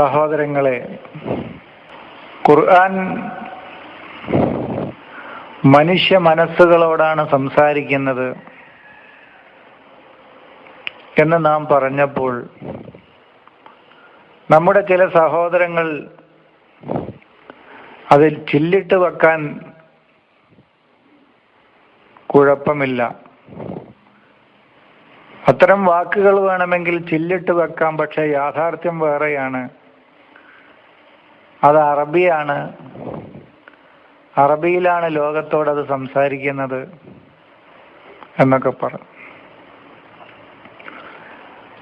സഹോദരങ്ങളെ ഖുർആൻ മനുഷ്യ മനസ്സുകളോടാണ് സംസാരിക്കുന്നത് എന്ന് നാം പറഞ്ഞപ്പോൾ നമ്മുടെ ചില സഹോദരങ്ങൾ അതിൽ ചില്ലിട്ട് വെക്കാൻ കുഴപ്പമില്ല. അത്തരം വാക്കുകൾ വേണമെങ്കിൽ ചില്ലിട്ട് വെക്കാം പക്ഷെ യാഥാർത്ഥ്യം വേറെയാണ്. അത് അറബിയാണ്. അറബിയിലാണ് ലോകത്തോട് അത് സംസാരിക്കുന്നത് എന്നൊക്കെ പറഞ്ഞു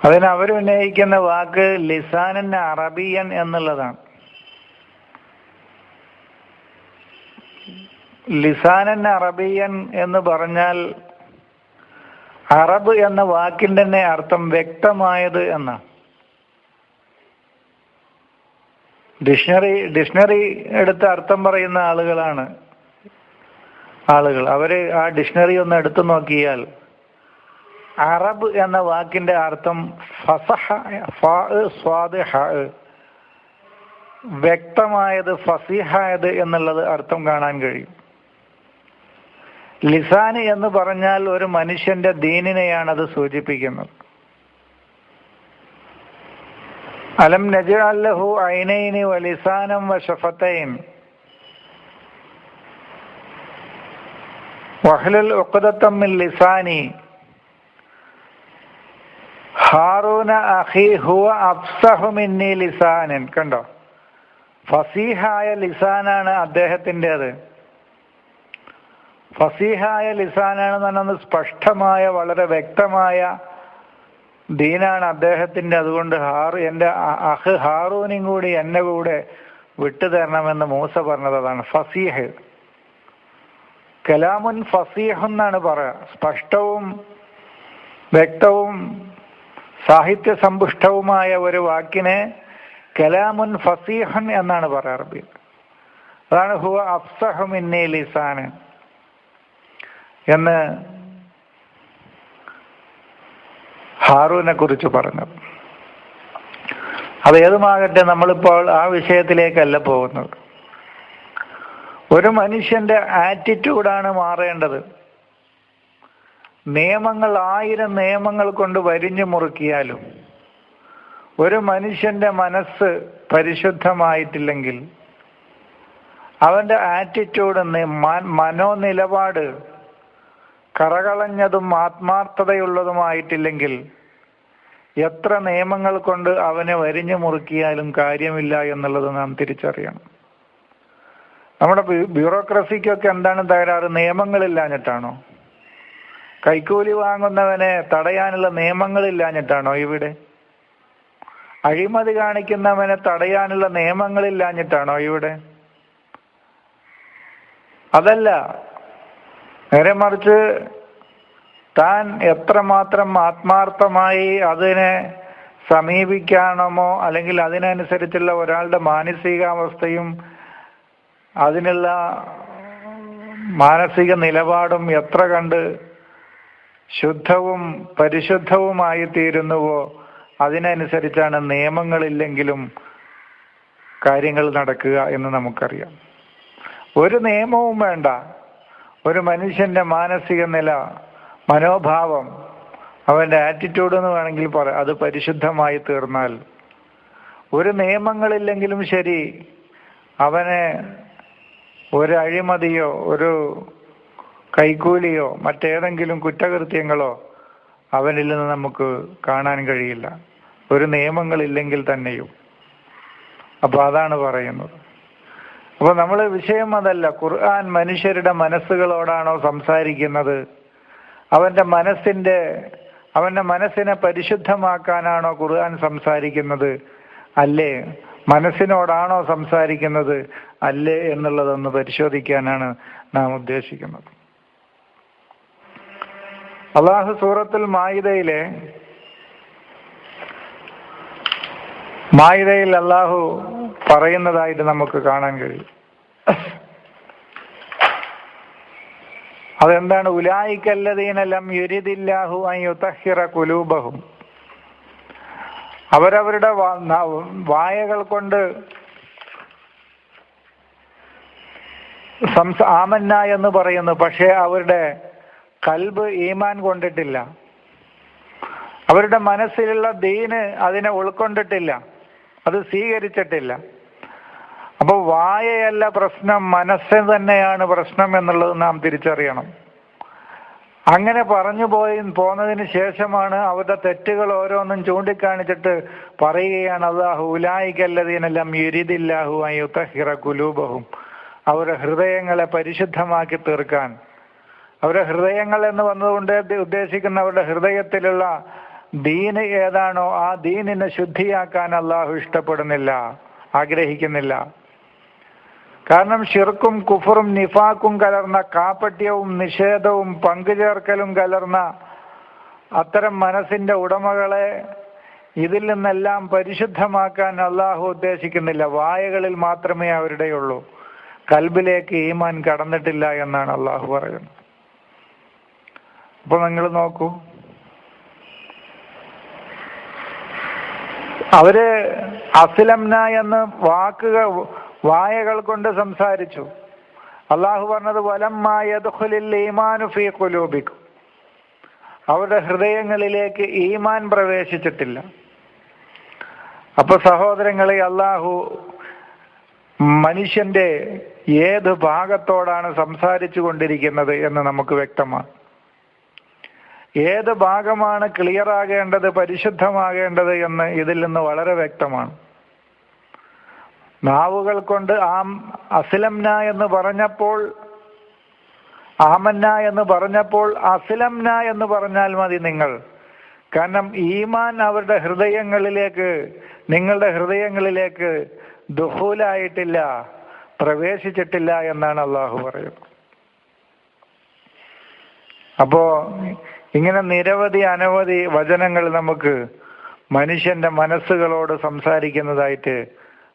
അതിന് അവരുന്നയിക്കുന്ന വാക്ക് ലിസാനൻ അറബിയൻ എന്നുള്ളതാണ്. ലിസാനൻ അറബിയൻ എന്ന് പറഞ്ഞാൽ അറബ് എന്ന വാക്കിന്റെ തന്നെ അർത്ഥം വ്യക്തമായത് എന്നാണ്. ഡിക്ഷണറി ഡിക്ഷണറി എടുത്ത് അർത്ഥം പറയുന്ന ആളുകളാണ് ആളുകൾ. അവർ ആ ഡിക്ഷണറി ഒന്ന് എടുത്തു നോക്കിയാൽ അറബ് എന്ന വാക്കിന്റെ അർത്ഥം ഫസഹ സ്വാദ് വ്യക്തമായത് ഫസിഹായത് എന്നുള്ളത് അർത്ഥം കാണാൻ കഴിയും. ലിസാന് എന്ന് പറഞ്ഞാൽ ഒരു മനുഷ്യന്റെ ദീനിനെയാണ് അത് സൂചിപ്പിക്കുന്നത്. അലം നജഅല്ലഹു ഐനൈനി വലിസാനം വഷഫത്തൈൻ വഹ്ലുൽ ഒക്കുദത്തമ്മിൽ ലിസാനി ഹാറൂന അഖി ഹുവ അഫ്സഹു മിന്നി ലിസാനൻ കണ്ടോ? ഫസീഹായ ലിസാനാണ് അദ്ദേഹത്തിന്റെത്. ഫസീഹായ ലിസാനാണെന്ന് പറഞ്ഞാൽ സ്പഷ്ടമായ വളരെ വ്യക്തമായ ദീനാണ് അദ്ദേഹത്തിന്റെ അതുകൊണ്ട് ഹാറു എന്റെ അഹ് ഹാറൂനും കൂടി എന്നെ കൂടെ വിട്ടുതരണമെന്ന് മൂസ പറഞ്ഞത് അതാണ് ഫസീഹ്. കലാമുൻ ഫസീഹ് എന്നാണ് പറയാ സ്പഷ്ടവും വ്യക്തവും സാഹിത്യ സമ്പുഷ്ടവുമായ ഒരു വാക്കിനെ കലാമുൻ ഫസീഹൻ എന്നാണ് പറയാ അറബി അതാണ് ഹുവ അഫ്സഹു മിന്നി ലിസാന് എന്ന് ഹാറൂനെ കുറിച്ച് പറഞ്ഞു. അത് ഏതുമാകട്ടെ നമ്മളിപ്പോൾ ആ വിഷയത്തിലേക്കല്ല പോകുന്നത്. ഒരു മനുഷ്യന്റെ ആറ്റിറ്റ്യൂഡാണ് മാറേണ്ടത്. നിയമങ്ങൾ ആയിരം നിയമങ്ങൾ കൊണ്ട് വരിഞ്ഞു മുറുക്കിയാലും ഒരു മനുഷ്യന്റെ മനസ്സ് പരിശുദ്ധമായിട്ടില്ലെങ്കിൽ അവന്റെ ആറ്റിറ്റ്യൂഡ് മനോനിലപാട് കറകളഞ്ഞതും ആത്മാർത്ഥതയുള്ളതുമായിട്ടില്ലെങ്കിൽ എത്ര നിയമങ്ങൾ കൊണ്ട് അവനെ വരിഞ്ഞു മുറുക്കിയാലും കാര്യമില്ല എന്നുള്ളത് നാം തിരിച്ചറിയണം. നമ്മുടെ ബ്യൂറോക്രസിക്കൊക്കെ എന്താണ് തകരാറ്? നിയമങ്ങളില്ലാഞ്ഞിട്ടാണോ? കൈക്കൂലി വാങ്ങുന്നവനെ തടയാനുള്ള നിയമങ്ങളില്ലാഞ്ഞിട്ടാണോ ഇവിടെ? അഴിമതി കാണിക്കുന്നവനെ തടയാനുള്ള നിയമങ്ങളില്ലാഞ്ഞിട്ടാണോ ഇവിടെ? അതല്ല നേരെ മറിച്ച് താൻ എത്രമാത്രം ആത്മാർത്ഥമായി അതിനെ സമീപിക്കണമോ അല്ലെങ്കിൽ അതിനനുസരിച്ചുള്ള ഒരാളുടെ മാനസികാവസ്ഥയും അതിനുള്ള മാനസിക നിലപാടും എത്ര കണ്ട് ശുദ്ധവും പരിശുദ്ധവുമായി തീരുന്നുവോ അതിനനുസരിച്ചാണ് നിയമങ്ങളില്ലെങ്കിലും കാര്യങ്ങൾ നടക്കുക എന്ന് നമുക്കറിയാം. ഒരു നിയമവും വേണ്ട. ഒരു മനുഷ്യന്റെ മാനസിക നില മനോഭാവം അവന്റെ ആറ്റിറ്റ്യൂഡ് എന്ന് വേണമെങ്കിൽ പറ അത് പരിശുദ്ധമായി തീർന്നാൽ ഒരു നിയമങ്ങളില്ലെങ്കിലും ശരി അവനെ ഒരു അഴിമതിയോ ഒരു കൈക്കൂലിയോ മറ്റേതെങ്കിലും കുറ്റകൃത്യങ്ങളോ അവനിൽ നിന്ന് നമുക്ക് കാണാൻ കഴിയില്ല. ഒരു നിയമങ്ങളില്ലെങ്കിൽ തന്നെയും. അപ്പോൾ അതാണ് പറയുന്നത്. അപ്പൊ നമ്മൾ വിഷയം അതല്ല. ഖുർആൻ മനുഷ്യരുടെ മനസ്സുകളോടാണോ സംസാരിക്കുന്നത്? അവന്റെ മനസ്സിന്റെ അവന്റെ മനസ്സിനെ പരിശുദ്ധമാക്കാനാണോ ഖുർആൻ സംസാരിക്കുന്നത്? അല്ലേ? മനസ്സിനോടാണോ സംസാരിക്കുന്നത്? അല്ലേ എന്നുള്ളതൊന്ന് പരിശോധിക്കാനാണ് നാം ഉദ്ദേശിക്കുന്നത്. അള്ളാഹു സൂറത്തുൽ മായിദയിലെ മായിദയിൽ അള്ളാഹു പറയുന്നതായിട്ട് നമുക്ക് കാണാൻ കഴിയും. അതെന്താണ്? ഉലായിക്കല്ലതീനെല്ലാം യുരിദില്ലാഹു അൻ യുതഹിറ കുലൂബഹും. അവരവരുടെ വായകൾ കൊണ്ട് സംസ ആമന്ന എന്ന് പറയുന്നു. പക്ഷേ അവരുടെ കൽബ് ഈമാൻ കൊണ്ടിട്ടില്ല. അവരുടെ മനസ്സിലുള്ള ദീന് അതിനെ ഉൾക്കൊണ്ടിട്ടില്ല. അത് സ്വീകരിച്ചിട്ടില്ല. അപ്പൊ വായയല്ല പ്രശ്നം മനസ്സ് തന്നെയാണ് പ്രശ്നം എന്നുള്ളത് നാം തിരിച്ചറിയണം. അങ്ങനെ പറഞ്ഞു പോയി പോന്നതിന് ശേഷമാണ് അവരുടെ തെറ്റുകൾ ഓരോന്നും ചൂണ്ടിക്കാണിച്ചിട്ട് പറയുകയാണ് അള്ളാഹു ഉലായിക്കല്ലതീനെല്ലാം യുരിദില്ലാഹു അയുത്തഹിറ കുലൂബഹും അവരുടെ ഹൃദയങ്ങളെ പരിശുദ്ധമാക്കി തീർക്കാൻ. അവരുടെ ഹൃദയങ്ങൾ എന്ന് വന്നതുകൊണ്ട് ഉദ്ദേശിക്കുന്ന അവരുടെ ഹൃദയത്തിലുള്ള ദീന് ഏതാണോ ആ ദീനിനെ ശുദ്ധിയാക്കാൻ അള്ളാഹു ഇഷ്ടപ്പെടുന്നില്ല ആഗ്രഹിക്കുന്നില്ല. കാരണം ഷിർക്കും കുഫറും നിഫാക്കും കലർന്ന കാപ്പട്യവും നിഷേധവും പങ്കുചേർക്കലും കലർന്ന അത്തരം മനസ്സിന്റെ ഉടമകളെ ഇതിൽ നിന്നെല്ലാം പരിശുദ്ധമാക്കാൻ അള്ളാഹു ഉദ്ദേശിക്കുന്നില്ല. വായകളിൽ മാത്രമേ അവരുടെയുള്ളൂ കൽബിലേക്ക് ഈമാൻ കടന്നിട്ടില്ല എന്നാണ് അള്ളാഹു പറയുന്നത്. അപ്പൊ നിങ്ങൾ നോക്കൂ. അവർ അസ്ലംന എന്ന് വാക്കുകൾ വായകൾ കൊണ്ട് സംസാരിച്ചു. അള്ളാഹു പറഞ്ഞത് കുലൂബിക്കും അവരുടെ ഹൃദയങ്ങളിലേക്ക് ഈമാൻ പ്രവേശിച്ചിട്ടില്ല. അപ്പൊ സഹോദരങ്ങളെ അള്ളാഹു മനുഷ്യന്റെ ഏത് ഭാഗത്തോടാണ് സംസാരിച്ചു കൊണ്ടിരിക്കുന്നത് എന്ന് നമുക്ക് വ്യക്തമാണ്. ഏത് ഭാഗമാണ് ക്ലിയർ ആകേണ്ടത് പരിശുദ്ധമാകേണ്ടത് എന്ന് ഇതിൽ നിന്ന് വളരെ വ്യക്തമാണ്. നാവുകൾ കൊണ്ട് ആം അസിലംന എന്ന് പറഞ്ഞപ്പോൾ ആമന്ന എന്ന് പറഞ്ഞപ്പോൾ അസിലംന എന്ന് പറഞ്ഞാൽ മതി നിങ്ങൾ. കാരണം ഈമാൻ അവരുടെ ഹൃദയങ്ങളിലേക്ക് നിങ്ങളുടെ ഹൃദയങ്ങളിലേക്ക് ദുഹൂലായിട്ടില്ല പ്രവേശിച്ചിട്ടില്ല എന്നാണ് അള്ളാഹു പറയുന്നത്. അപ്പോ ഇങ്ങനെ നിരവധി അനവധി വചനങ്ങൾ നമുക്ക് മനുഷ്യന്റെ മനസ്സുകളോട് സംസാരിക്കുന്നതായിട്ട്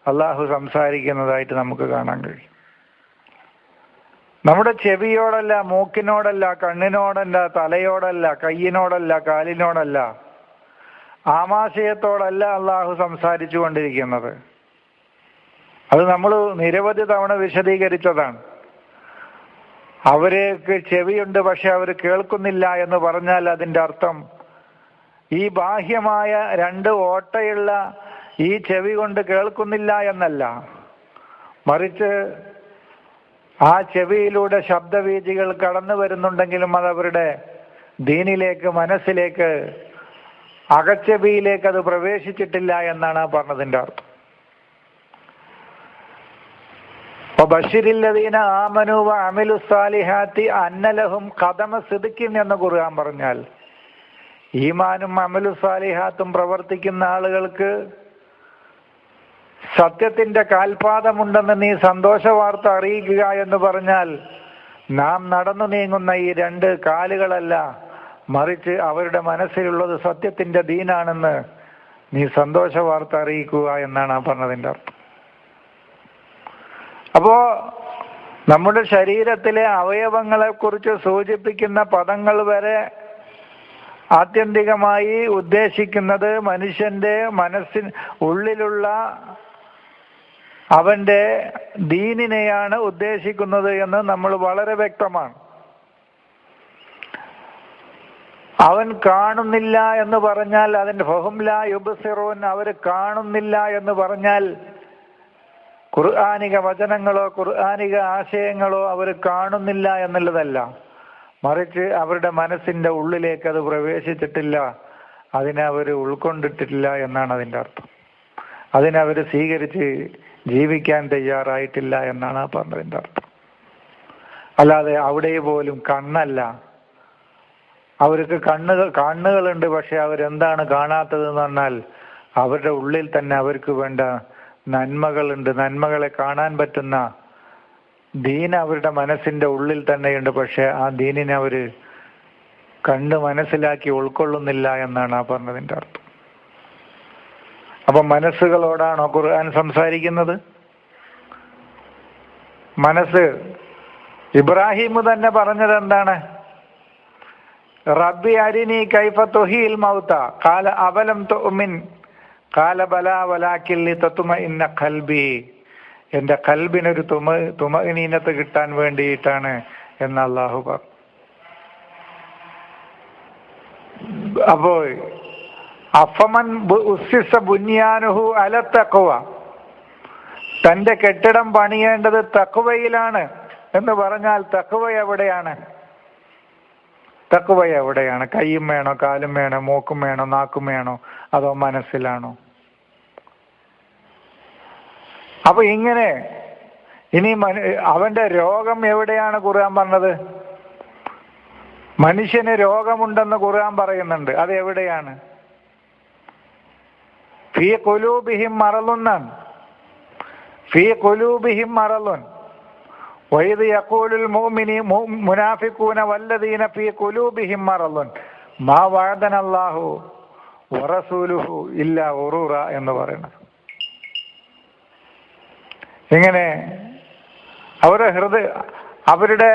അള്ളാഹു സംസാരിക്കുന്നതായിട്ട് നമുക്ക് കാണാൻ കഴിയും. നമ്മുടെ ചെവിയോടല്ല മൂക്കിനോടല്ല കണ്ണിനോടല്ല തലയോടല്ല കയ്യിനോടല്ല കാലിനോടല്ല ആമാശയത്തോടല്ല അള്ളാഹു സംസാരിച്ചു കൊണ്ടിരിക്കുന്നത് അത് നമ്മൾ നിരവധി തവണ വിശദീകരിച്ചതാണ്. അവർക്ക് ചെവിയുണ്ട് പക്ഷെ അവർ കേൾക്കുന്നില്ല എന്ന് പറഞ്ഞാൽ അതിന്റെ അർത്ഥം ഈ ബാഹ്യമായ രണ്ട് ഓട്ടയുള്ള ഈ ചെവി കൊണ്ട് കേൾക്കുന്നില്ല എന്നല്ല. മറിച്ച് ആ ചെവിയിലൂടെ ശബ്ദവീചികൾ കടന്നു വരുന്നുണ്ടെങ്കിലും അത് അവരുടെ ദീനിലേക്ക് മനസ്സിലേക്ക് അകച്ചെവിയിലേക്ക് അത് പ്രവേശിച്ചിട്ടില്ല എന്നാണ് ആ പറഞ്ഞതിന്റെ അർത്ഥം. ബഷീരില്ലദീന ആമനു അമിലു സാലിഹാത്തി അന്നലഹും കഥമ സിദിക്കിൻ എന്ന് കുറുകാൻ പറഞ്ഞാൽ ഈമാനും അമലു സാലിഹാത്തും പ്രവർത്തിക്കുന്ന ആളുകൾക്ക് സത്യത്തിന്റെ കാൽപാദമുണ്ടെന്ന് നീ സന്തോഷ വാർത്ത അറിയിക്കുക എന്ന് പറഞ്ഞാൽ നാം നടന്നു നീങ്ങുന്ന ഈ രണ്ട് കാലുകളല്ല മറിച്ച് അവരുടെ മനസ്സിലുള്ളത് സത്യത്തിന്റെ ദീനാണെന്ന് നീ സന്തോഷ വാർത്ത അറിയിക്കുക എന്നാണ് ആ പറഞ്ഞതിന്റെ അർത്ഥം. അപ്പോ നമ്മുടെ ശരീരത്തിലെ അവയവങ്ങളെ കുറിച്ച് സൂചിപ്പിക്കുന്ന പദങ്ങൾ വരെ ആത്യന്തികമായി ഉദ്ദേശിക്കുന്നത് മനുഷ്യന്റെ മനസ്സിൻ ഉള്ളിലുള്ള അവന്റെ ദീനിനെയാണ് ഉദ്ദേശിക്കുന്നത് എന്ന് നമ്മൾ വളരെ വ്യക്തമാണ്. അവൻ കാണുന്നില്ല എന്ന് പറഞ്ഞാൽ അതിന്റെ ഫഹുംല യുബസിറോൻ അവർ കാണുന്നില്ല എന്ന് പറഞ്ഞാൽ ഖുർആാനിക വചനങ്ങളോ ഖുർആാനിക ആശയങ്ങളോ അവർ കാണുന്നില്ല എന്നുള്ളതല്ല. മറിച്ച് അവരുടെ മനസ്സിന്റെ ഉള്ളിലേക്ക് അത് പ്രവേശിച്ചിട്ടില്ല. അതിനെ അവർ ഉൾക്കൊണ്ടിട്ടില്ല എന്നാണ് അതിന്റെ അർത്ഥം. അതിനെ അവർ സ്വീകരിച്ച് ജീവിക്കാൻ തയ്യാറായിട്ടില്ല എന്നാണ് ആ പറഞ്ഞതിന്റെ അർത്ഥം. അല്ലാതെ അവിടെ പോലും കണ്ണല്ല. അവർക്ക് കണ്ണുകൾ കണ്ണുകളുണ്ട് പക്ഷെ അവരെന്താണ് കാണാത്തത് എന്ന് പറഞ്ഞാൽ അവരുടെ ഉള്ളിൽ തന്നെ അവർക്ക് വേണ്ട നന്മകളുണ്ട്. നന്മകളെ കാണാൻ പറ്റുന്ന ദീൻ അവരുടെ മനസ്സിന്റെ ഉള്ളിൽ തന്നെയുണ്ട് പക്ഷെ ആ ദീനിനെ അവർ കണ്ട് മനസ്സിലാക്കി ഉൾക്കൊള്ളുന്നില്ല എന്നാണ് ആ പറഞ്ഞതിന്റെ അർത്ഥം. അപ്പൊ മനസ്സുകളോടാണോ ഖുർആൻ സംസാരിക്കുന്നത്? മനസ്സ് ഇബ്രാഹിം തന്നെ പറഞ്ഞത് എന്താണ്? റബ്ബി അരിനി കൈഫ തൊഹിയിൽ മൗത്ത. കാല അവലം തൊമിൻ കാല ബല വലാക്കില്ലി തത്തുമ ഇന്ന കൽബി എന്റെ കൽബിനൊരു തുമ തുമനീനത്ത് കിട്ടാൻ വേണ്ടിയിട്ടാണ് എന്ന് അള്ളാഹു പറഞ്ഞു. അപ്പോ അഫമൻ ബുന്യാനുഹു അല തക്കുവ തന്റെ കെട്ടിടം പണിയേണ്ടത് തക്കുവയിലാണ് എന്ന് പറഞ്ഞാൽ തക്കുവ എവിടെയാണ്? തക്കുവ എവിടെയാണ്? കൈയും വേണോ കാലും വേണോ മൂക്കും വേണോ നാക്കും വേണോ അതോ മനസ്സിലാണോ? അപ്പൊ ഇങ്ങനെ ഇനി മനു- അവന്റെ രോഗം എവിടെയാണ് ഖുർആൻ പറഞ്ഞത്? മനുഷ്യന് രോഗമുണ്ടെന്ന് ഖുർആൻ പറയുന്നുണ്ട്. അത് എവിടെയാണ് ഫീ കൊലൂബിഹിം മറലുന്നാണ്. ഫീ കൊലൂബിഹിം മറലുൻ. വൈദ് യഖൂലുൽ മോമിനി മുനാഫിക്കൂന വല്ലദീന ഫീ കൊലൂബിഹിം മറലുൻ. മാ വഅദന അല്ലാഹു വറസൂലുഹു ഇല്ലാ ഉറൂറ എന്ന് പറയുന്നത്. ഇങ്ങനെ അവരുടെ ഹൃദയ അവരുടെ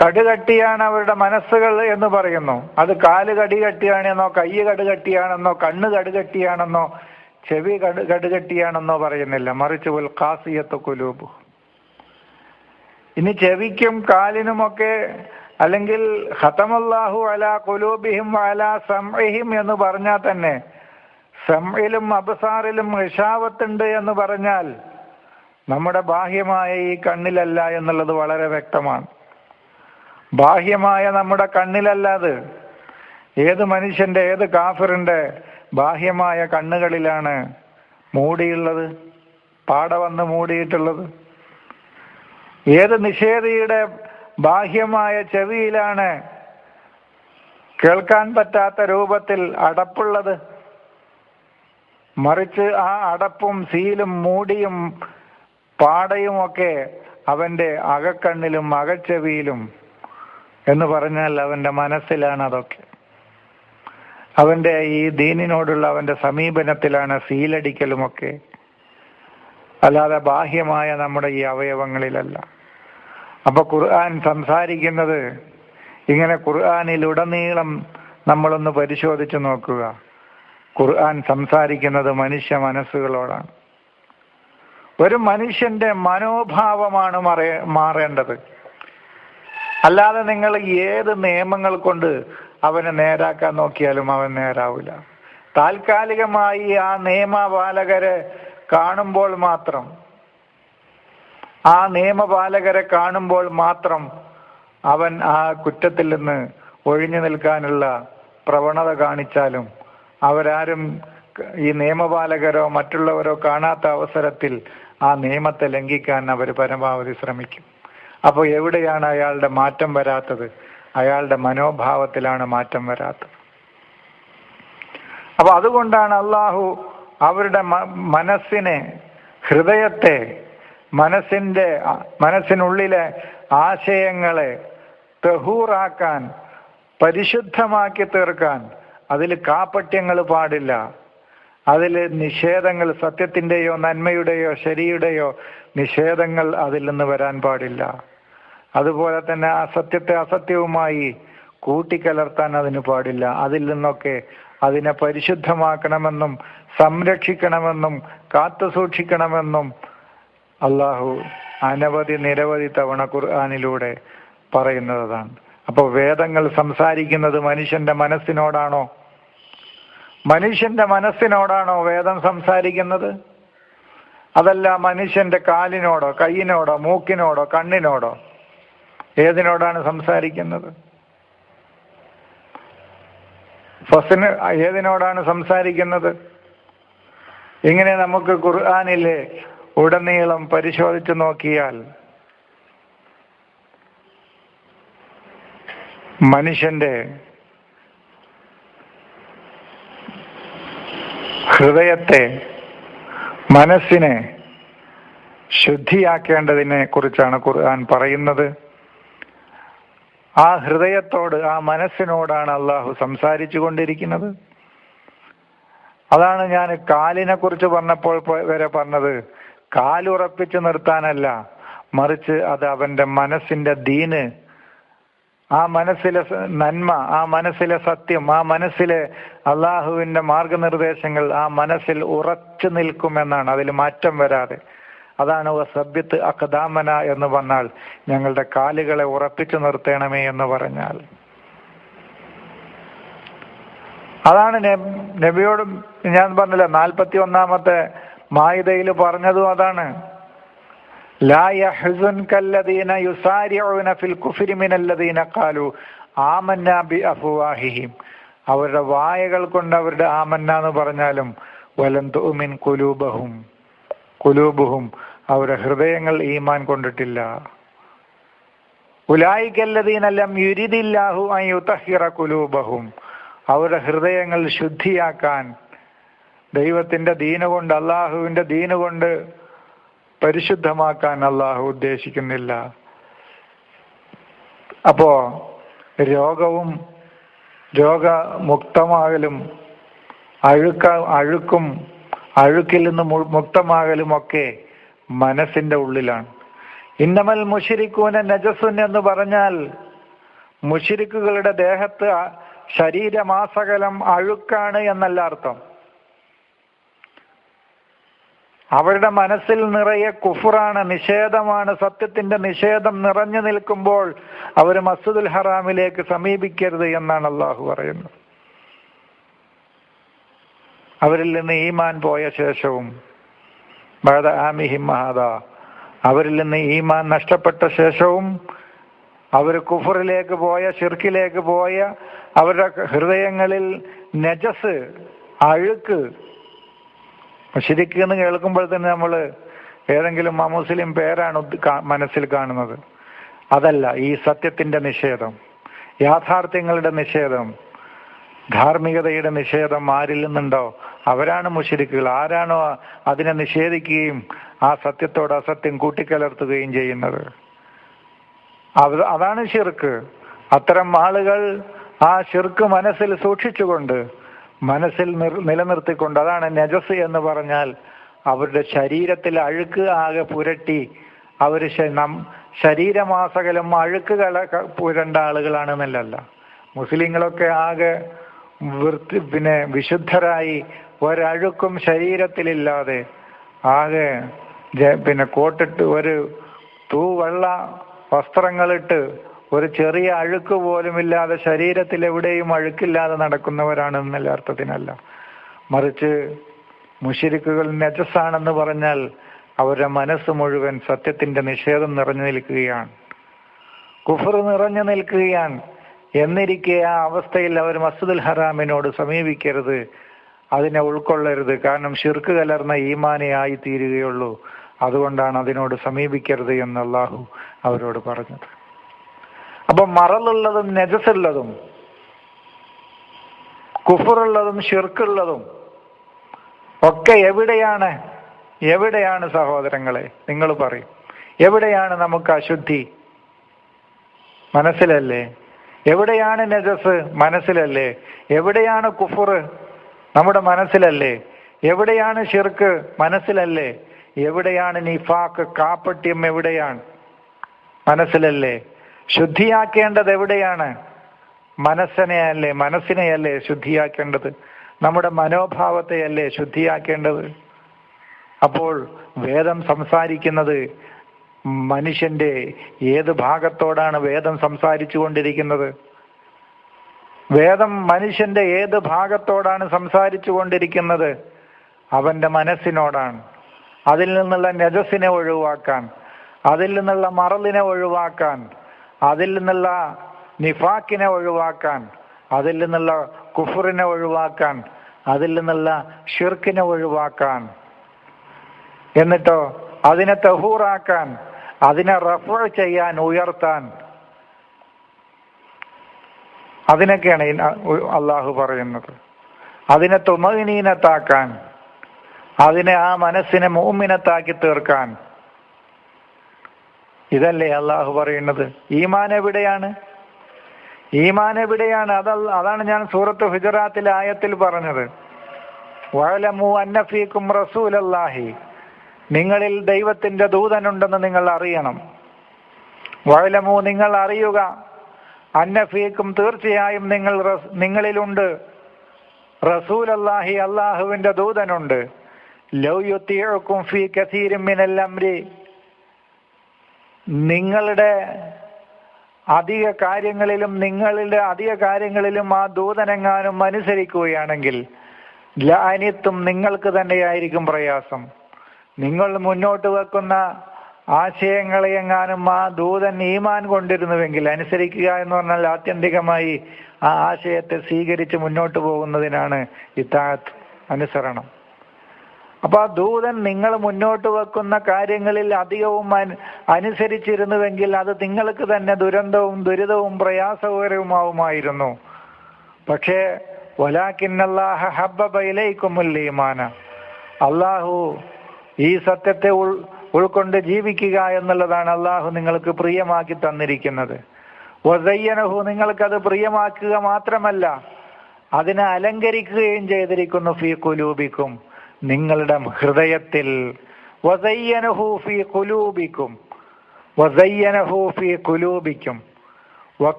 കടുകട്ടിയാണ് അവരുടെ മനസ്സുകൾ എന്ന് പറയുന്നു. അത് കാൽ കടികട്ടിയാണെന്നോ കൈ കടുകട്ടിയാണെന്നോ കണ്ണ് കടുകട്ടിയാണെന്നോ ചെവി കടു കടുകട്ടിയാണെന്നോ പറയുന്നില്ല. മറിച്ച് ഉൽ കാസിയത്ത് കുലൂബു ഇനി ചെവിക്കും കാലിനുമൊക്കെ അല്ലെങ്കിൽ ഖതമല്ലാഹു അല കുലൂബിഹിം അല സംഹിം എന്ന് പറഞ്ഞാൽ തന്നെ സംയിലും അബസാറിലും ഹിഷാവത്തുണ്ട് എന്ന് പറഞ്ഞാൽ നമ്മുടെ ബാഹ്യമായ ഈ കണ്ണിലല്ല എന്നുള്ളത് വളരെ വ്യക്തമാണ്. ബാഹ്യമായ നമ്മുടെ കണ്ണിലല്ല അത്. ഏത് മനുഷ്യന്റെ ഏത് കാഫിറിന്റെ ബാഹ്യമായ കണ്ണുകളിലാണ് മൂടിയുള്ളത്? പാട വന്ന് മൂടിയിട്ടുള്ളത്. ഏത് നിഷേധിയുടെ ബാഹ്യമായ ചെവിയിലാണ് കേൾക്കാൻ പറ്റാത്ത രൂപത്തിൽ അടപ്പുള്ളത്? മറിച്ച് ആ അടപ്പും സീലും മൂടിയും പാടയുമൊക്കെ അവന്റെ അകക്കണ്ണിലും അകച്ചെവിയിലും എന്ന് പറഞ്ഞാൽ അവന്റെ മനസ്സിലാണ് അതൊക്കെ. അവന്റെ ഈ ദീനിനോടുള്ള അവന്റെ സമീപനത്തിലാണ് സീലടിക്കലുമൊക്കെ. അല്ലാതെ ബാഹ്യമായ നമ്മുടെ ഈ അവയവങ്ങളിലല്ല. അപ്പൊ ഖുർആൻ സംസാരിക്കുന്നത് ഇങ്ങനെ ഖുർആാനിലുടനീളം നമ്മളൊന്ന് പരിശോധിച്ചു നോക്കുക. ഖുർആൻ സംസാരിക്കുന്നത് മനുഷ്യ മനസ്സുകളോടാണ്. ഒരു മനുഷ്യന്റെ മനോഭാവമാണ് മറേ മാറേണ്ടത്. അല്ലാതെ നിങ്ങൾ ഏത് നിയമങ്ങൾ കൊണ്ട് അവനെ നേരാക്കാൻ നോക്കിയാലും അവൻ നേരാവില്ല. താൽക്കാലികമായി ആ നിയമപാലകരെ കാണുമ്പോൾ മാത്രം ആ നിയമപാലകരെ കാണുമ്പോൾ മാത്രം അവൻ ആ കുറ്റത്തിൽ നിന്ന് ഒഴിഞ്ഞു നിൽക്കാനുള്ള പ്രവണത കാണിച്ചാലും അവരാരും ഈ നിയമപാലകരോ മറ്റുള്ളവരോ കാണാത്ത അവസരത്തിൽ ആ നിയമത്തെ ലംഘിക്കാൻ അവർ പരമാവധി ശ്രമിക്കും. അപ്പോൾ എവിടെയാണ് അയാളുടെ മാറ്റം വരാത്തത്? അയാളുടെ മനോഭാവത്തിലാണ് മാറ്റം വരാത്തത്. അപ്പൊ അതുകൊണ്ടാണ് അള്ളാഹു അവരുടെ മനസ്സിനെ ഹൃദയത്തെ മനസ്സിന്റെ മനസ്സിനുള്ളിലെ ആശയങ്ങളെ തെഹൂറാക്കാൻ പരിശുദ്ധമാക്കി തീർക്കാൻ അതിൽ കാപ്പട്യങ്ങൾ പാടില്ല. അതിൽ നിഷേധങ്ങൾ സത്യത്തിന്റെയോ നന്മയുടെയോ ശരിയുടെയോ നിഷേധങ്ങൾ അതിൽ നിന്ന് വരാൻ പാടില്ല. അതുപോലെ തന്നെ അസത്യത്തെ അസത്യവുമായി കൂട്ടിക്കലർത്താൻ അതിന് പാടില്ല. അതിൽ നിന്നൊക്കെ അതിനെ പരിശുദ്ധമാക്കണമെന്നും സംരക്ഷിക്കണമെന്നും കാത്തു സൂക്ഷിക്കണമെന്നും അള്ളാഹു അനവധി നിരവധി തവണ ഖുർആാനിലൂടെ പറയുന്നതാണ്. അപ്പോൾ വേദങ്ങൾ സംസാരിക്കുന്നത് മനുഷ്യന്റെ മനസ്സിനോടാണോ? മനുഷ്യന്റെ മനസ്സിനോടാണോ വേദം സംസാരിക്കുന്നത്? അതല്ല മനുഷ്യന്റെ കാലിനോടോ കൈയിനോടോ മൂക്കിനോടോ കണ്ണിനോടോ? ഏതിനോടാണ് സംസാരിക്കുന്നത്? ഫസിന് ഏതിനോടാണ് സംസാരിക്കുന്നത്? ഇങ്ങനെ നമുക്ക് ഖുർആാനിലെ ഉടനീളം പരിശോധിച്ചു നോക്കിയാൽ മനുഷ്യന്റെ ഹൃദയത്തെ മനസ്സിനെ ശുദ്ധിയാക്കേണ്ടതിനെ കുറിച്ചാണ് ഖുർആൻ പറയുന്നത്. ആ ഹൃദയത്തോട് ആ മനസ്സിനോടാണ് അള്ളാഹു സംസാരിച്ചു കൊണ്ടിരിക്കുന്നത്. അതാണ് ഞാൻ കാലിനെ കുറിച്ച് പറഞ്ഞപ്പോൾ വരെ പറഞ്ഞത്. കാലുറപ്പിച്ച് നിർത്താനല്ല മറിച്ച് അത് അവന്റെ മനസ്സിന്റെ ദീന്. ആ മനസ്സിലെ നന്മ ആ മനസ്സിലെ സത്യം ആ മനസ്സിലെ അള്ളാഹുവിന്റെ മാർഗനിർദ്ദേശങ്ങൾ ആ മനസ്സിൽ ഉറച്ചു നിൽക്കുമെന്നാണ്. അതിൽ മാറ്റം വരാതെ. അതാണ് സഭ്യത്ത് അക്കദാമന എന്ന് പറഞ്ഞാൽ ഞങ്ങളുടെ കാലുകളെ ഉറപ്പിച്ചു നിർത്തണമേ എന്ന് പറഞ്ഞാൽ. അതാണ് നബ്- നബിയോട് ഞാൻ പറഞ്ഞില്ല നാൽപ്പത്തി ഒന്നാമത്തെ മായിതയിൽ പറഞ്ഞതും അതാണ്. അവരുടെ വായകൾ കൊണ്ട് അവരുടെ ആമന്ന എന്ന് പറഞ്ഞാലും വലന്തുമിൻ തുമിൻ കുലൂബഹും കുലൂബുഹും അവരുടെ ഹൃദയങ്ങൾ ഈമാൻ കൊണ്ടിട്ടില്ല. ഉലായിക്കല്ലതീനെല്ലാം യുരിതില്ലാഹു അയ്യുതഹിറ യുതഹിറ കുലൂബഹും അവരുടെ ഹൃദയങ്ങൾ ശുദ്ധിയാക്കാൻ ദൈവത്തിന്റെ ദീന കൊണ്ട് അള്ളാഹുവിന്റെ ദീന കൊണ്ട് പരിശുദ്ധമാക്കാൻ അള്ളാഹു ഉദ്ദേശിക്കുന്നില്ല. അപ്പോ രോഗവും രോഗമുക്തമാകലും അഴുക്ക അഴുക്കും അഴുക്കിൽ നിന്ന് മു- മുക്തമാകലും ഒക്കെ മനസ്സിന്റെ ഉള്ളിലാണ്. ഇന്നമൽ മുഷിരിക്കൂന നജസുൻ എന്ന് പറഞ്ഞാൽ മുഷിരിക്കുകളുടെ ദേഹത്ത് ശരീരമാസകലം അഴുക്കാണ് എന്നല്ല അർത്ഥം. അവരുടെ മനസ്സിൽ നിറയെ കുഫുറാണ് നിഷേധമാണ്. സത്യത്തിന്റെ നിഷേധം നിറഞ്ഞു നിൽക്കുമ്പോൾ അവർ മസ്ജിദുൽ ഹറാമിലേക്ക് സമീപിക്കരുത് എന്നാണ് അള്ളാഹു പറയുന്നത്. അവരിൽ നിന്ന് ഈമാൻ പോയ ശേഷവും ബഹദ ആമിഹിം മഹാദ അവരിൽ നിന്ന് ഈമാൻ നഷ്ടപ്പെട്ട ശേഷവും അവർ കുഫറിലേക്ക് പോയ ഷിർക്കിലേക്ക് പോയ അവരുടെ ഹൃദയങ്ങളിൽ നജസ് അഴുക്ക് ശരിക്കും കേൾക്കുമ്പോൾ തന്നെ നമ്മൾ ഏതെങ്കിലും അമുസ്ലിം പേരാണ് മനസ്സിൽ കാണുന്നത്. അതല്ല ഈ സത്യത്തിന്റെ നിഷേധം യാഥാർത്ഥ്യങ്ങളുടെ നിഷേധം. ധാർമ്മികതയുടെ നിഷേധം ആരിൽ നിന്നുണ്ടോ? അവരാണ് മുഷിരിക്കുകൾ. ആരാണോ അതിനെ നിഷേധിക്കുകയും ആ സത്യത്തോട് അസത്യം കൂട്ടിക്കലർത്തുകയും ചെയ്യുന്നത്? അതാണ് ഷിർക്ക് അത്തരം ആളുകൾ ആ ഷിർക്ക് മനസ്സിൽ സൂക്ഷിച്ചുകൊണ്ട് മനസ്സിൽ നിർ- നിലനിർത്തിക്കൊണ്ട് അതാണ് നജസ് എന്ന് പറഞ്ഞാൽ അവരുടെ ശരീരത്തിൽ അഴുക്ക് ആകെ പുരട്ടി അവർ ശരീരമാസകലം അഴുക്ക് കല പുരണ്ട ആളുകളാണെന്നല്ല മുസ്ലിങ്ങളൊക്കെ ആകെ വൃത്തി പിന്നെ വിശുദ്ധരായി ഒരഴുക്കും ശരീരത്തിലില്ലാതെ ആകെ പിന്നെ കോട്ടിട്ട് ഒരു തൂവെള്ള വസ്ത്രങ്ങളിട്ട് ഒരു ചെറിയ അഴുക്ക് പോലുമില്ലാതെ ശരീരത്തിൽ എവിടെയും അഴുക്കില്ലാതെ നടക്കുന്നവരാണ് എന്നുള്ള അർത്ഥത്തിനല്ല. മറിച്ച് മുഷിരിക്കുകൾ നജസാണെന്ന് പറഞ്ഞാൽ അവരുടെ മനസ്സ് മുഴുവൻ സത്യത്തിന്റെ നിഷേധം നിറഞ്ഞു നിൽക്കുകയാണ്. കുഫർ നിറഞ്ഞു നിൽക്കുകയാണ്. എന്നിരിക്കെ ആ അവസ്ഥയിൽ അവർ മസ്ജിദുൽ ഹറാമിനോട് സമീപിക്കരുത് അതിനെ ഉൾക്കൊള്ളരുത്. കാരണം ഷിർക്ക് കലർന്ന ഈമാനെ ആയി തീരുകയുള്ളൂ അതുകൊണ്ടാണ് അതിനോട് സമീപിക്കരുത് എന്ന് അള്ളാഹു അവരോട് പറഞ്ഞത്. അപ്പൊ മറലുള്ളതും നജസുള്ളതും കുഫറുള്ളതും ഷിർക്കുള്ളതും ഒക്കെ എവിടെയാണ്? എവിടെയാണ് സഹോദരങ്ങളെ? നിങ്ങൾ പറയും. എവിടെയാണ് നമുക്ക് അശുദ്ധി? മനസ്സിലല്ലേ? എവിടെയാണ് നജസ് മനസ്സിലല്ലേ? എവിടെയാണ് കുഫർ നമ്മുടെ മനസ്സിലല്ലേ? എവിടെയാണ് ഷിർക്ക് മനസ്സിലല്ലേ? എവിടെയാണ് നിഫാക്ക് കാപ്പട്യം എവിടെയാണ്? മനസ്സിലല്ലേ? ശുദ്ധിയാക്കേണ്ടത് എവിടെയാണ്? മനസ്സിനെ അല്ലേ? മനസ്സിനെയല്ലേ ശുദ്ധിയാക്കേണ്ടത്? നമ്മുടെ മനോഭാവത്തെയല്ലേ ശുദ്ധിയാക്കേണ്ടത്? അപ്പോൾ വേദം സംസാരിക്കുന്നത് മനുഷ്യന്റെ ഏത് ഭാഗത്തോടാണ് വേദം സംസാരിച്ചു കൊണ്ടിരിക്കുന്നത് വേദം മനുഷ്യന്റെ ഏത് ഭാഗത്തോടാണ് സംസാരിച്ചു കൊണ്ടിരിക്കുന്നത് അവന്റെ മനസ്സിനോടാണ്. അതിൽ നിന്നുള്ള നജസിനെ ഒഴിവാക്കാൻ അതിൽ നിന്നുള്ള മറലിനെ ഒഴിവാക്കാൻ അതിൽ നിന്നുള്ള നിഫാക്കിനെ ഒഴിവാക്കാൻ അതിൽ നിന്നുള്ള കുഫറിനെ ഒഴിവാക്കാൻ അതിൽ നിന്നുള്ള ഷിർക്കിനെ ഒഴിവാക്കാൻ. എന്നിട്ടോ അതിനെ തഹൂറാക്കാൻ അതിനെ റഫർ ചെയ്യാൻ ഉയർത്താൻ. അതിനൊക്കെയാണ് അള്ളാഹു പറയുന്നത്. അതിനെ തുമകിനീനത്താക്കാൻ അതിനെ ആ മനസ്സിനെ മൂമിനത്താക്കി തീർക്കാൻ. ഇതല്ലേ അള്ളാഹു പറയുന്നത്? ഈമാൻ എവിടെയാണ്? ഈമാൻ എവിടെയാണ്? അത അതാണ് ഞാൻ സൂറത്ത് ഹുജറാത്തിലെ ആയത്തിൽ പറഞ്ഞത്. വഴലമു അന്നഫീക്കും റസൂലല്ലാഹി. നിങ്ങളിൽ ദൈവത്തിന്റെ ദൂതനുണ്ടെന്ന് നിങ്ങൾ അറിയണം. വഴലമു നിങ്ങൾ അറിയുക. അന്നഫീക്കും തീർച്ചയായും നിങ്ങൾ നിങ്ങളിലുണ്ട്. റസൂൽ അള്ളാഹി അള്ളാഹുവിന്റെ ദൂതനുണ്ട്. ലൗ ഫി ഫീ കസീരും മിനൽ അംരി നിങ്ങളുടെ അധിക കാര്യങ്ങളിലും നിങ്ങളുടെ അധിക കാര്യങ്ങളിലും ആ ദൂതനെങ്ങാനും അനുസരിക്കുകയാണെങ്കിൽ ലാനിത്തും നിങ്ങൾക്ക് തന്നെയായിരിക്കും പ്രയാസം. നിങ്ങൾ മുന്നോട്ട് വെക്കുന്ന ആശയങ്ങളെ എങ്ങാനും ആ ദൂതൻ ഈമാൻ കൊണ്ടിരുന്നുവെങ്കിൽ അനുസരിക്കുക എന്ന് പറഞ്ഞാൽ ആത്യന്തികമായി ആ ആശയത്തെ സ്വീകരിച്ച് മുന്നോട്ട് പോകുന്നതിനാണ് ഇത്താത്ത് അനുസരണം. അപ്പൊ ആ ദൂതൻ നിങ്ങൾ മുന്നോട്ട് വെക്കുന്ന കാര്യങ്ങളിൽ അധികവും അന- അനുസരിച്ചിരുന്നുവെങ്കിൽ അത് നിങ്ങൾക്ക് തന്നെ ദുരന്തവും ദുരിതവും പ്രയാസകരവുമാവുമായിരുന്നു. പക്ഷേ ഇലൈക്കുമുൽ ഈമാന. അള്ളാഹു ഈ സത്യത്തെ ഉൾ ഉൾക്കൊണ്ട് ജീവിക്കുക എന്നുള്ളതാണ് അള്ളാഹു നിങ്ങൾക്ക് പ്രിയമാക്കി തന്നിരിക്കുന്നത്. വസയ്യനഹു നിങ്ങൾക്കത് പ്രിയമാക്കുക മാത്രമല്ല അതിനെ അലങ്കരിക്കുകയും ചെയ്തിരിക്കുന്നു ഫീ കുലൂബിക്കും നിങ്ങളുടെ ഹൃദയത്തിൽ വസയ്യനഹു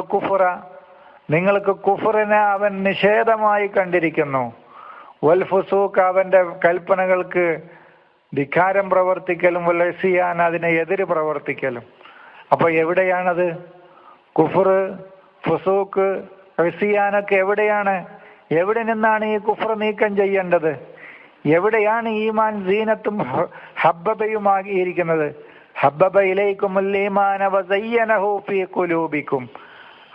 കുഫറ. നിങ്ങൾക്ക് കുഫറിനെ അവൻ നിഷേധമായി കണ്ടിരിക്കുന്നു. വൽ ഫുസൂക്ക് കൽപ്പനകൾക്ക് ധിക്കാരം പ്രവർത്തിക്കലും വലസിയാൻ അതിനെ എതിര് പ്രവർത്തിക്കലും. അപ്പൊ എവിടെയാണത്? കുഫർ ഫുസൂക്ക് റസിയാനൊക്കെ എവിടെയാണ്? എവിടെ നിന്നാണ് ഈ കുഫർ നീക്കം ചെയ്യേണ്ടത്? എവിടെയാണ് ഈമാൻ സീനത്തും ഹബ്ബബയുമാകിയിരിക്കുന്നത്? ഹബ്ബബ ഇലൈക്കും ഈമാന വസയ്യനഹു ഫീ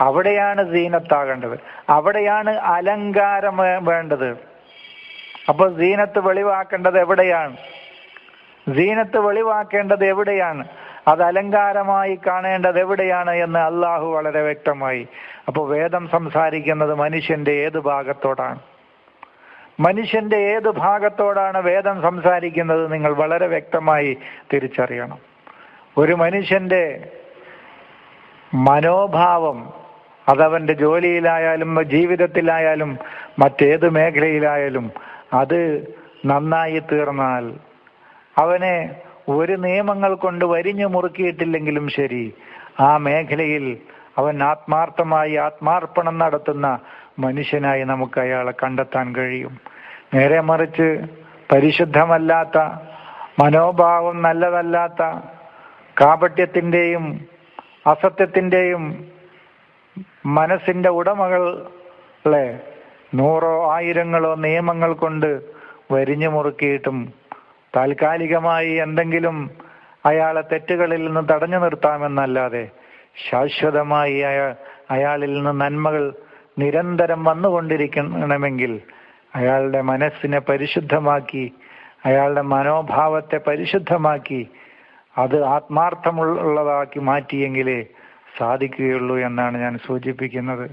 അവിടെയാണ് സീനത്താകേണ്ടത്. അവിടെയാണ് അലങ്കാരം വേണ്ടത്. അപ്പൊ സീനത്ത് വെളിവാക്കേണ്ടത് എവിടെയാണ്? സീനത്ത് വെളിവാക്കേണ്ടത് എവിടെയാണ്? അത് അലങ്കാരമായി കാണേണ്ടത് എവിടെയാണ് എന്ന് അള്ളാഹു വളരെ വ്യക്തമായി. അപ്പോൾ വേദം സംസാരിക്കുന്നത് മനുഷ്യന്റെ ഏത് ഭാഗത്തോടാണ്? മനുഷ്യന്റെ ഏത് ഭാഗത്തോടാണ് വേദം സംസാരിക്കുന്നത് നിങ്ങൾ വളരെ വ്യക്തമായി തിരിച്ചറിയണം. ഒരു മനുഷ്യന്റെ മനോഭാവം അതവന്റെ ജോലിയിലായാലും ജീവിതത്തിലായാലും മറ്റേത് മേഖലയിലായാലും അത് നന്നായി തീർന്നാൽ അവനെ ഒരു നിയമങ്ങൾ കൊണ്ട് വരിഞ്ഞു മുറുക്കിയിട്ടില്ലെങ്കിലും ശരി. ആ മേഖലയിൽ അവൻ ആത്മാർത്ഥമായി ആത്മാർപ്പണം നടത്തുന്ന മനുഷ്യനായി നമുക്ക് അയാളെ കണ്ടെത്താൻ കഴിയും. നേരെ മറിച്ച് പരിശുദ്ധമല്ലാത്ത മനോഭാവം നല്ലതല്ലാത്ത കാപട്യത്തിന്റെയും അസത്യത്തിന്റെയും മനസ്സിന്റെ ഉടമകളെ നൂറോ ആയിരങ്ങളോ നിയമങ്ങൾ കൊണ്ട് വരിഞ്ഞു മുറുക്കിയിട്ടും താൽക്കാലികമായി എന്തെങ്കിലും അയാളെ തെറ്റുകളിൽ നിന്ന് തടഞ്ഞു നിർത്താമെന്നല്ലാതെ ശാശ്വതമായി അയാൾ അയാളിൽ നിന്ന് നന്മകൾ നിരന്തരം വന്നുകൊണ്ടിരിക്കണമെങ്കിൽ അയാളുടെ മനസ്സിനെ പരിശുദ്ധമാക്കി അയാളുടെ മനോഭാവത്തെ പരിശുദ്ധമാക്കി അത് ആത്മാർത്ഥമുള്ളതാക്കി മാറ്റിയെങ്കിലേ സാധിക്കുകയുള്ളൂ എന്നാണ് ഞാൻ സൂചിപ്പിക്കുന്നത്.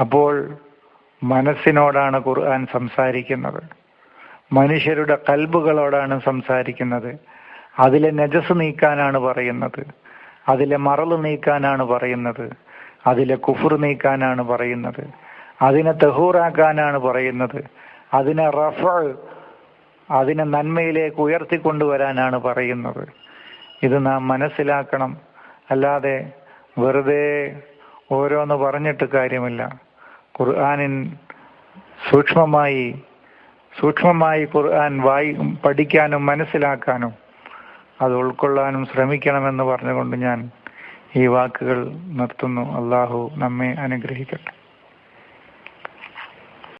അപ്പോൾ മനസ്സിനോടാണ് ഖുർആൻ സംസാരിക്കുന്നത്. മനുഷ്യരുടെ കൽബുകളോടാണ് സംസാരിക്കുന്നത്. അതിലെ നജസ് നീക്കാനാണ് പറയുന്നത്. അതിലെ മറൽ നീക്കാനാണ് പറയുന്നത്. അതിലെ കുഫുർ നീക്കാനാണ് പറയുന്നത്. അതിനെ തെഹൂറാക്കാനാണ് പറയുന്നത്. അതിനെ റഫ അതിനെ നന്മയിലേക്ക് ഉയർത്തിക്കൊണ്ടുവരാനാണ് പറയുന്നത്. ഇത് നാം മനസ്സിലാക്കണം. അല്ലാതെ വെറുതെ ഓരോന്ന് പറഞ്ഞിട്ട് കാര്യമില്ല. ഖുർആാനിൻ സൂക്ഷ്മമായി സൂക്ഷ്മമായി ഖുർആൻ വായി പഠിക്കാനും മനസ്സിലാക്കാനും അത് ഉൾക്കൊള്ളാനും ശ്രമിക്കണമെന്ന് പറഞ്ഞുകൊണ്ട് ഞാൻ ഈ വാക്കുകൾ നിർത്തുന്നു. അള്ളാഹു നമ്മെ അനുഗ്രഹിക്കട്ടെ.